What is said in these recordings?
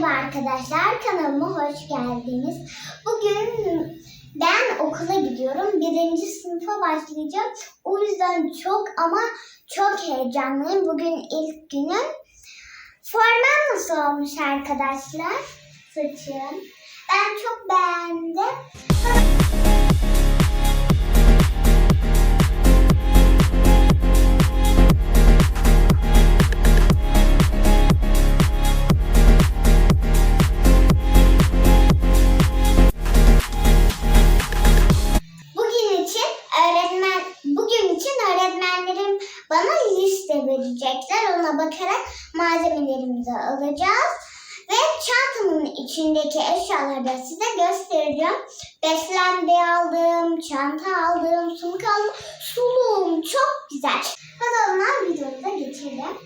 Merhaba arkadaşlar, kanalıma hoş geldiniz. Bugün ben okula gidiyorum. Birinci sınıfa başlayacağım. O yüzden çok ama çok heyecanlıyım. Bugün ilk günüm. Formam nasıl olmuş arkadaşlar? Saçım. Ben çok beğendim. Beslenme aldım, çanta aldım, suluk aldım. Suluğum çok güzel. Hadi o videomuza geçelim.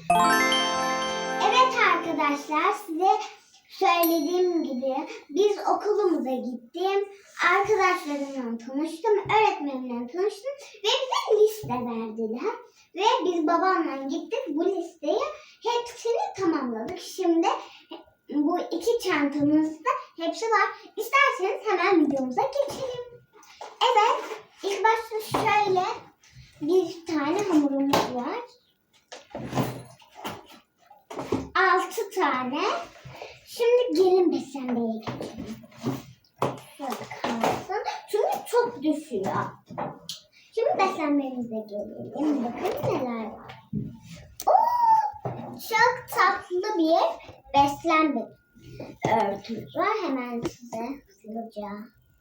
Evet arkadaşlar size söylediğim gibi biz okulumuza gittim. Arkadaşlarımla tanıştım, öğretmenimle tanıştım ve bize liste verdiler. Ve biz babamla gittik bu listeyi hepsini tamamladık. Şimdi bu iki çantamızda hepsi var. İsterseniz hemen videomuza geçelim. İlk başta şöyle bir tane hamurumuz var. Altı tane. Şimdi gelin beslenmeye geçelim. Kalsın. Çünkü çok düşüyor. Şimdi beslenmemize gelelim. Bakın neler var. Oo, çok tatlı bir beslenme örtümüz var. Hemen size hızlıca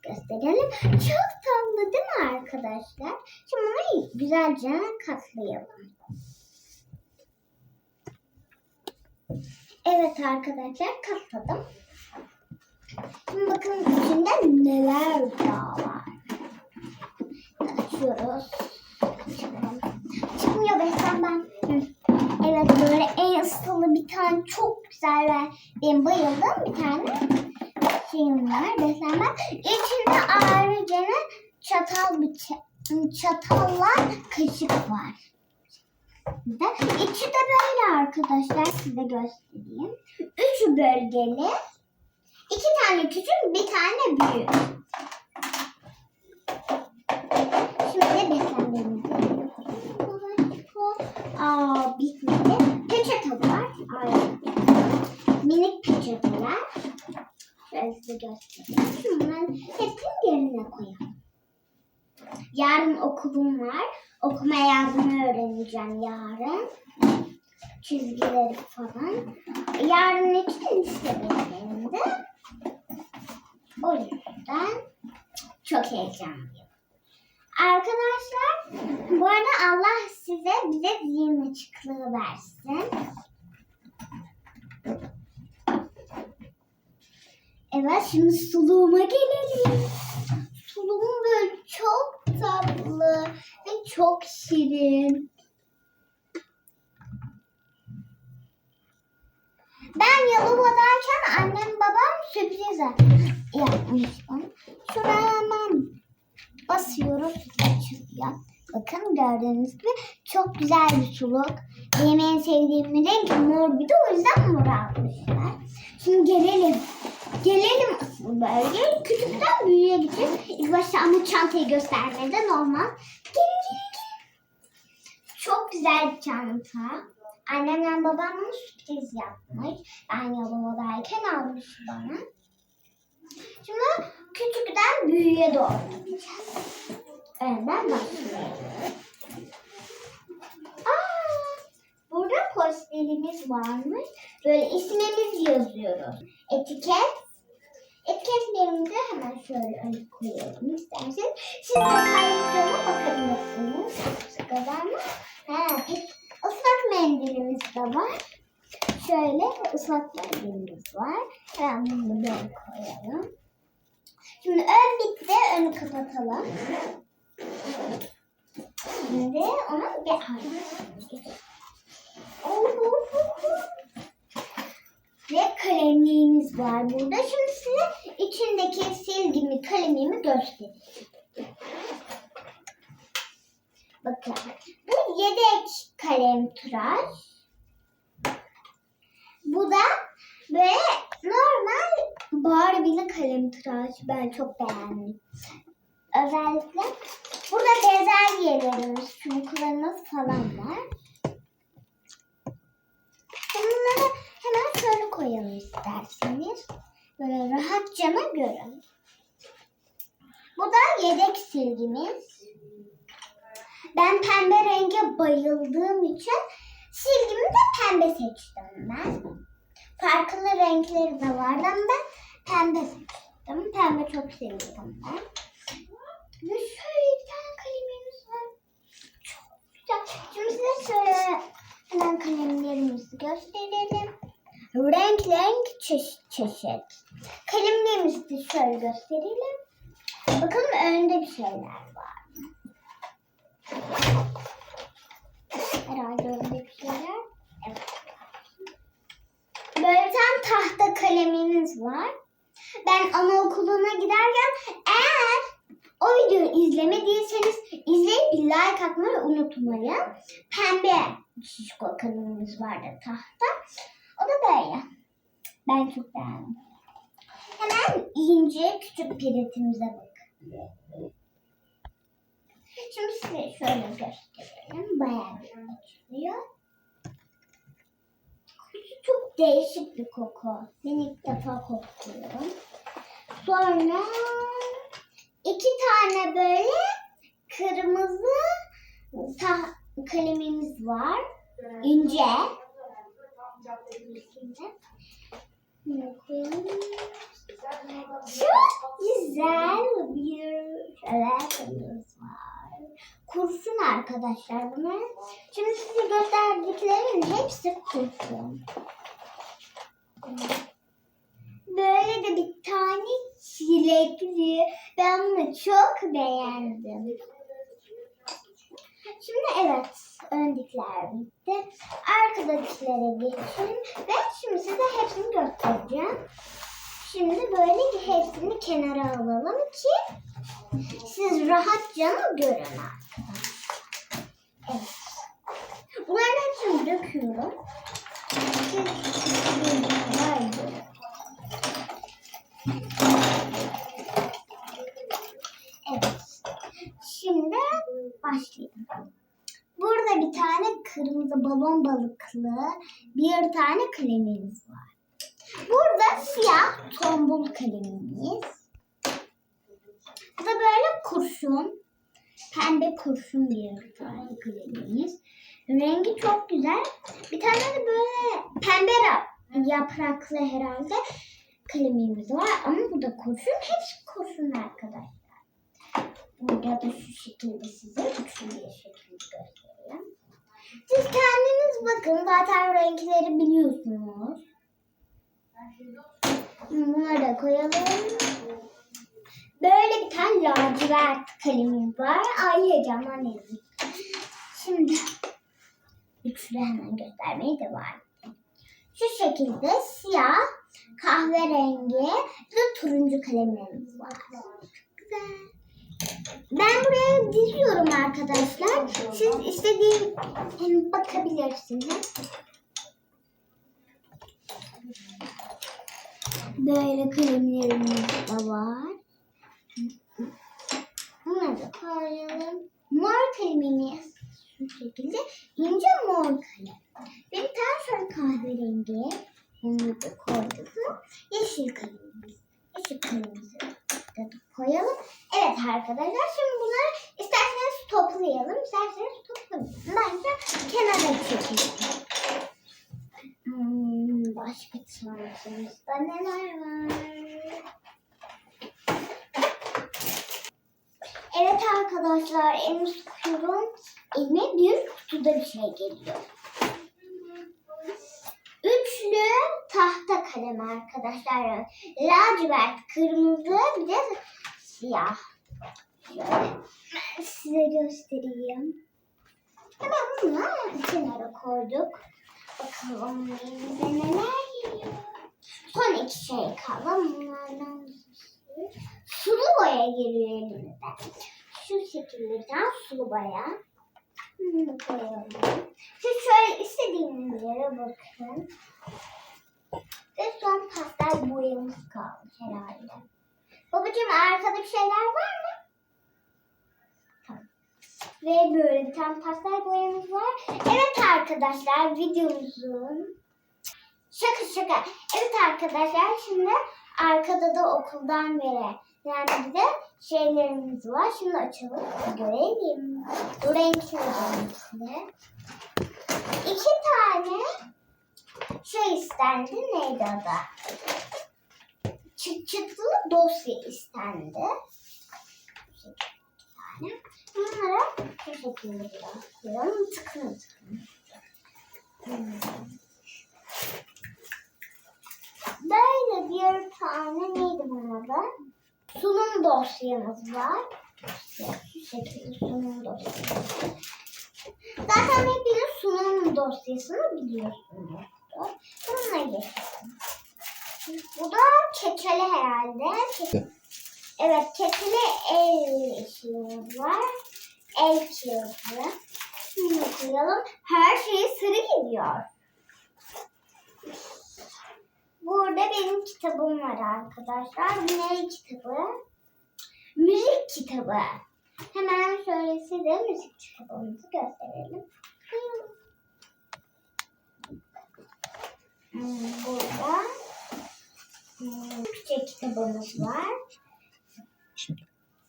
gösterelim. Çok tatlı değil mi arkadaşlar? Şimdi onu güzelce katlayalım. Evet arkadaşlar katladım. Şimdi bakın içinde neler daha var. Açıyoruz. Çıkmıyor beslen ben. Evet böyle en ısılı bir tane çok güzel ve benim bayıldığım bir tane şeyim var beslen ben. İçinde ayrıca çatal çatalla kaşık var. Da. İçi de böyle arkadaşlar size göstereyim. Üç bölgeli. iki tane küçük bir tane büyük. Şimdi beslenmemizi Aa bitmedi. Size göstereyim. Şunların hepsini yerine koyalım. Yarın okulum var. Okuma yazmayı öğreneceğim yarın. Çizgileri falan. Yarın için liste benim. O yüzden çok heyecanlıyım. Arkadaşlar bu arada Allah size bize zihin açıklığı versin. Evet şimdi suluğuma gelelim. Suluğum böyle çok tatlı ve çok şirin. Ben Yalova'dayken annem babam sürpriz yapmış bana. Şuraya hemen basıyoruz açılıyor. Bakın gördüğünüz gibi çok güzel bir suluk. Benim en sevdiğim renk mor bir de o yüzden mor almışlar. Şimdi gelelim. Gelelim asıl bölge. Küçükten büyüğe gideceğiz. İlk başta ama çantayı göstermede normal. Gelin gelin gelin. Çok güzel bir çanta. Annemle babam bana sürpriz yapmış. Ben Yalova'dayken almış bana. Şimdi küçükten büyüğe doğru gideceğiz. Önden başlayalım. Aa, burada posterimiz varmış. Böyle ismimizi yazıyoruz. Etiket. Etiketlerimizi hemen şöyle öne koyalım isterseniz. Siz detaylıca bakabilirsiniz. Şu kadar mı? Ha. Islak mendilimiz de var. Şöyle ıslak mendilimiz var. Hemen bunu böyle koyalım. Şimdi ön bitti. Önü kapatalım. Şimdi onu bir Ve kalemliğimiz var burada. Şimdi size içindeki silgimi, kalemimi göstereyim. Bakın. Bu yedek kalem tıraş. Bu da böyle normal Barbie'li kalem tıraşı ben çok beğendim. Özellikle burada bezelyelerimiz, çubuklarımız falan var. Bunları hemen şöyle koyalım isterseniz. Böyle rahatça görün. Bu da yedek silgimiz. Ben pembe renge bayıldığım için silgimi de pembe seçtim ben. Farklı renkleri de vardı ama ben pembe seçtim. Pembe çok seviyorum ben. Ve şöyle bir tane kalemimiz var. Çok güzel. Şimdi size şöyle hemen kalemlerimizi gösterelim. Renk renk çeşit çeşit. Kalemlerimizi şöyle gösterelim. Bakalım önünde bir şeyler var? Herhalde önünde bir şeyler. Evet. Böyle tane tahta kalemimiz var. Ben anaokuluna giderken eğer o videoyu izlemediyseniz izleyip like atmayı unutmayın. Pembe şişko kalemimiz vardı tahta. Böyle. Ben çok beğendim. Hemen ince küçük piritimize bakın. Şimdi size şöyle gösterelim. Bayağı bir açılıyor. Kokusu çok değişik bir koku. Ben ilk defa kokluyorum. Sonra iki tane böyle kırmızı kalemimiz var. İnce. Bunu koyalım. Çok güzel bir kalemimiz var. Kurşun arkadaşlar bunlar. Şimdi size gösterdiklerimin hepsi kurşun. Böyle de bir tane çilekli. Ben bunu çok beğendim. Şimdi evet, öndükler bitti. Arkadakilere geçin ve şimdi size hepsini göstereceğim. Şimdi böyle hepsini kenara alalım ki siz rahatça görün arkadaşlar. Evet. Bunların hepsini döküyorum. Siz kolay görün. Evet. Şimdi başlayalım. Burada bir tane kırmızı balon balıklı bir tane kalemimiz var. Burada siyah tombul kalemimiz. Bu da böyle kurşun. Pembe kurşun bir tane kalemimiz. Rengi çok güzel. Bir tane de böyle pembe ra- yapraklı herhalde kalemimiz var. Ama bu da kurşun. Hepsi kurşun arkadaşlar. Burada da şu şekilde size üçlü bir şekilde göstereyim. Siz kendiniz bakın. Zaten renkleri biliyorsunuz. Bunları da koyalım. Böyle bir tane lacivert kalemimiz var. Ay heyecandan ezdim. Şimdi üçlü hemen göstermeye devam. Şu şekilde siyah, kahverengi ve turuncu kalemlerimiz var. Güzel. Ben buraya diziyorum arkadaşlar. Siz istediğin bakabilirsiniz. Böyle kalemlerimiz de var. Bunları da koyalım. Mor kalemimiz şu şekilde. ince mor kalem. Bir tane şöyle kahverengi. Onu da koyduk. Yeşil kalemimiz. Yeşil kalemimizi de koyalım. Evet arkadaşlar şimdi bunları isterseniz toplayalım. isterseniz toplamayalım. Bence kenara çekelim. Hmm, başka çantamızda neler var? Evet arkadaşlar elimi sıkıyorum. Elime bir kutuda bir şey geliyor. Tahta kalem arkadaşlar. Lacivert, kırmızı bir de siyah. Şöyle size göstereyim. Hemen bunu kenara koyduk. Bakalım elimize neler geliyor. Son iki şey kaldı. Bunlardan sulu boya geliyor elimize. Şu tane sulu boya. Bunu koyalım. Siz şöyle istediğiniz yere bakın. Ve son pastel boyamız kaldı herhalde. Babacığım arkada bir şeyler var mı? Ve böyle bir tane pastel boyamız var. Evet arkadaşlar videomuzun Şaka şaka. Evet arkadaşlar şimdi arkada da okuldan beri yani bir de şeylerimiz var. Şimdi açalım. Görelim. Renkli renkli. İki tane şey istendi. Neydi adı? Çıt çıtlı dosya istendi. Tane. Bunlara bu şekilde bırakıyorum. Tıkın tıkın. Hmm. Böyle bir tane neydi bunun adı? Sunum dosyamız var. Şu şekilde sunum dosyası. Zaten hepiniz sunum dosyasını biliyorsunuz. Bununla geçelim. Bu da keçeli herhalde. Ke- Evet, keçeli el işimiz var. El kağıdı. Şunu koyalım. Her şey sarı gidiyor. Burada benim kitabım var arkadaşlar. Bu ne kitabı? Müzik kitabı. Hemen şöyle size müzik kitabımızı gösterelim. Hmm, Burada Türkçe kitabımız var.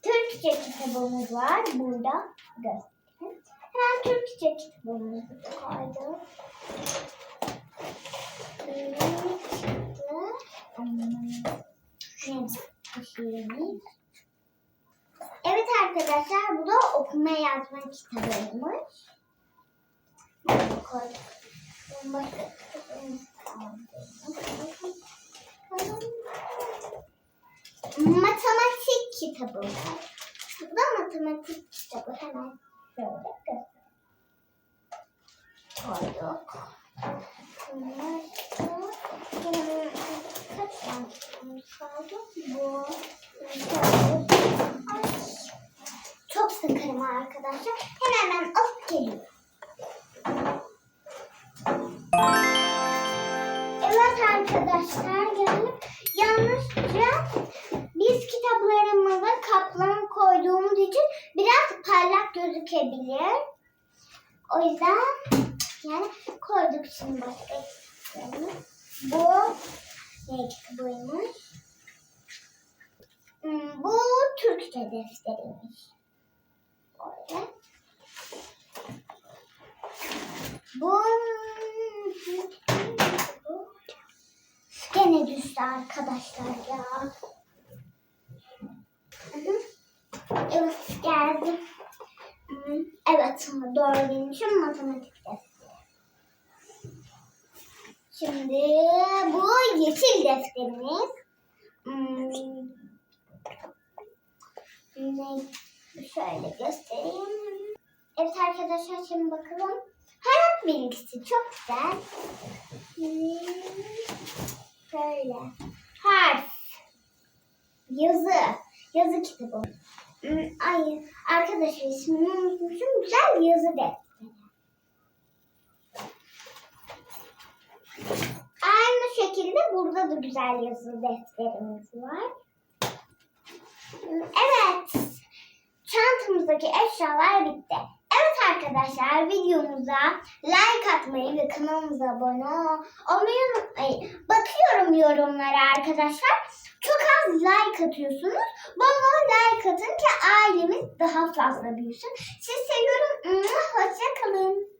Türkçe kitabımız var burada. Göstereyim. Hemen Türkçe kitabımızı koydum. Evet arkadaşlar bu da okuma yazma kitabıymış. Bunu kaldı. Matematik kitabı var. Bu da matematik kitabı. Hemen şöyle. Koyduk. Kaç tane kaldı? Bu. Çok sıkarım arkadaşlar. Hemen ben alıp geliyorum. Arkadaşlar geldim. Yalnızca biz kitaplarımıza kaplan koyduğumuz için biraz parlak gözükebilir. O yüzden yani koyduk şimdi başka kitaplarımı. Bu ne kitabıymış? Hmm, bu Türkçe defteriymiş. Böyle. Bu düştü arkadaşlar ya. Evet geldi. Hmm, Evet dördüncü matematik defteri. Şimdi bu yeşil defterimiz. Ne? Şöyle göstereyim. Evet arkadaşlar şimdi bakalım. Hayat bilgisi çok güzel. Şöyle. Harf. Yazı. Yazı kitabı. Hmm, Ay arkadaşlar ismini unutmuşum. Güzel yazı defteri. Aynı şekilde burada da güzel yazı defterimiz var. Hmm, Evet. Çantamızdaki eşyalar bitti. Evet arkadaşlar videomuza like atmayı ve kanalımıza abone olmayı unutmayın. Bakıyorum yorumlara arkadaşlar. Çok az like atıyorsunuz. Bana like atın ki ailemiz daha fazla büyüsün. Sizi seviyorum. Hoşça kalın.